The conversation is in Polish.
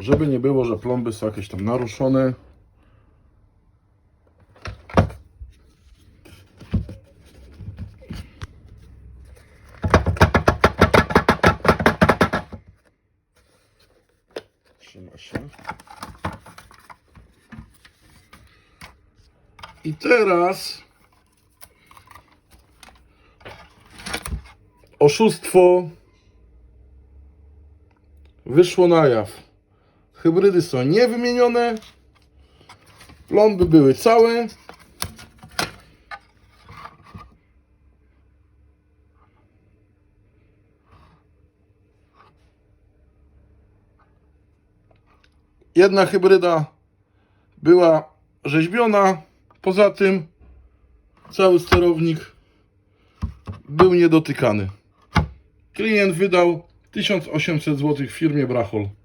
Żeby nie było, że plomby są jakieś tam naruszone. Trzyma się. I teraz oszustwo wyszło na jaw. Hybrydy są niewymienione. Plomby były całe. Jedna hybryda była rzeźbiona. Poza tym cały sterownik był niedotykany. Klient wydał 1800 zł firmie Brachol.